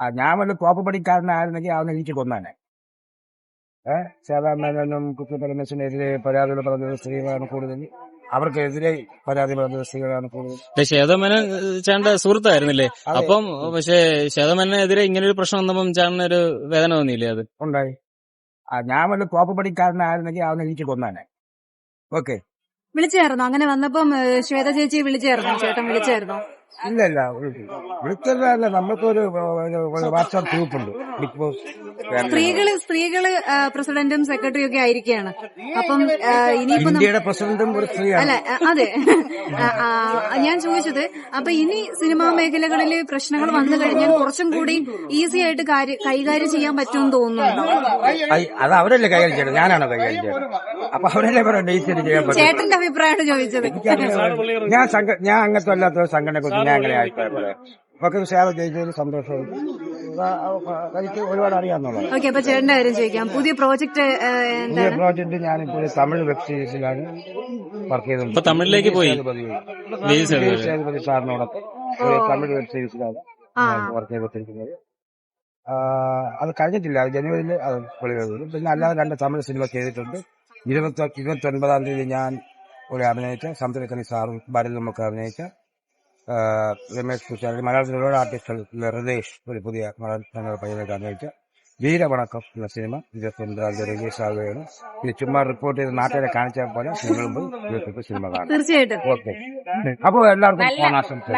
ആ ഞാൻ വല്ല തോപ്പ് പണിക്കാരനായിരുന്നെങ്കിൽ അവനെ എനിക്ക് കൊന്നാനെ. ഏഹ് സേവാമേനും കുട്ടി പരമേശ്വരനെതിരെ പരാതികൾ പറഞ്ഞത് സ്ത്രീകളാണ് കൂടുതൽ. അവർക്കെതിരെ പരാതി പറഞ്ഞത് സ്ത്രീകളാണ് കൂടുതൽ. ശേതമേനൻ ചേട്ടന്റെ സുഹൃത്തായിരുന്നില്ലേ? അപ്പം പക്ഷേ ശേതമേനെതിരെ ഇങ്ങനെ ഒരു പ്രശ്നം വന്നപ്പം ചേട്ടനൊരു വേദന തോന്നിയില്ലേ അത്? ഉണ്ടായി. ആ ഞാൻ വല്ല കോപ്പ പണിക്കാരനായിരുന്നെങ്കിൽ അവനെ എനിക്ക് കൊന്നാനെ. ഓക്കെ. വിളിച്ചായിരുന്നു? അങ്ങനെ വന്നപ്പം ശ്വേത ചേച്ചി വിളിച്ചായിരുന്നു? ചേട്ടൻ വിളിച്ചായിരുന്നോ? ഇല്ല ഇല്ല വിളിച്ചല്ല നമ്മൾക്കൊരു വാട്സാപ്പ് ഗ്രൂപ്പ് ഉണ്ട് ബിഗ് ബോസ് സ്ത്രീകൾ സ്ത്രീകൾ പ്രസിഡന്റും സെക്രട്ടറിയും ഒക്കെ ആയിരിക്കുകയാണ് അപ്പം ഇനിയിപ്പോ ഇന്ത്യയുടെ പ്രസിഡന്റും ഒരു സ്ത്രീയാണ്. അല്ല അതെ. ഞാൻ ചോദിച്ചത് അപ്പൊ ഇനി സിനിമാ മേഖലകളിൽ പ്രശ്നങ്ങൾ വന്നു കഴിഞ്ഞാൽ കുറച്ചും കൂടി ഈസി ആയിട്ട് കാര്യ- കൈകാര്യം ചെയ്യാൻ പറ്റുമെന്ന് തോന്നുന്നു അത് അവരല്ലേ കൈകാര്യം ചെയ്യണം? ഞാനാണോ കൈകാര്യം ചെയ്യണം? അപ്പൊ അവരല്ലേ പറയാം ഡേറ്റ് ചെയ്യാൻ പറ്റും? ചേട്ടന്റെ അഭിപ്രായമാണ് ചോദിച്ചത്. ഞാൻ ഞാൻ അങ്ങനത്തെ അല്ലാത്ത ഒരു ഞാൻ അങ്ങനെ അഭിപ്രായം പറയാം നമുക്ക് സേവ ജയിച്ചതിൽ സന്തോഷം എനിക്ക് ഒരുപാട് അറിയാമെന്നുള്ളത് ഓക്കെ അപ്പൊ ചേട്ടന്റെ കാര്യം ചോദിക്കാം. പുതിയ പ്രോജക്റ്റ് പുതിയ ഞാനിപ്പോൾ തമിഴ് വെബ് സീരീസിലാണ് വർക്ക് ചെയ്തത്. തമിഴിലേക്ക് പോയി. സേതുപതി. സാറിനോടൊപ്പം ഒരു തമിഴ് വെബ് സീരീസിലാണ് ആ. വർക്ക് ചെയ്തിരിക്കുന്നത് ആ, അത് കഴിഞ്ഞിട്ടില്ല. അത് ജനുവരിയിൽ അത് വെളിയിൽ വരും പിന്നെ അല്ലാതെ രണ്ട് തമിഴ് സിനിമ ചെയ്തിട്ടുണ്ട്. ഇരുപത്തി ഇരുപത്തി ഒൻപതാം തീയതി ഞാൻ ഒരു അഭിനയിച്ച സമുദ്രക്കണി സാറും ഭാരതമൊക്കെ അഭിനയിച്ച ആ, രമേശ് കുശാരി മലയാളത്തിലെ ഒരുപാട് ആർട്ടിസ്റ്റുകൾ ഹൃദേശ് ഒരു പുതിയ മലയാള പയ്യനെ കാണിച്ച വീരവണക്കം എന്ന സിനിമ ഇരുപത്തി ഒൻപതാം തീയതി റിലീസ് ആവുകയാണ്. ഇത് ചുമ്മാ റിപ്പോർട്ട് ചെയ്ത് നാട്ടുകാരെ കാണിച്ചാൽ പോലെ നിങ്ങളും പോയി സിനിമ കാണാം. തീർച്ചയായിട്ടും. ഓക്കെ അപ്പോൾ എല്ലാവർക്കും ഓണാശംസ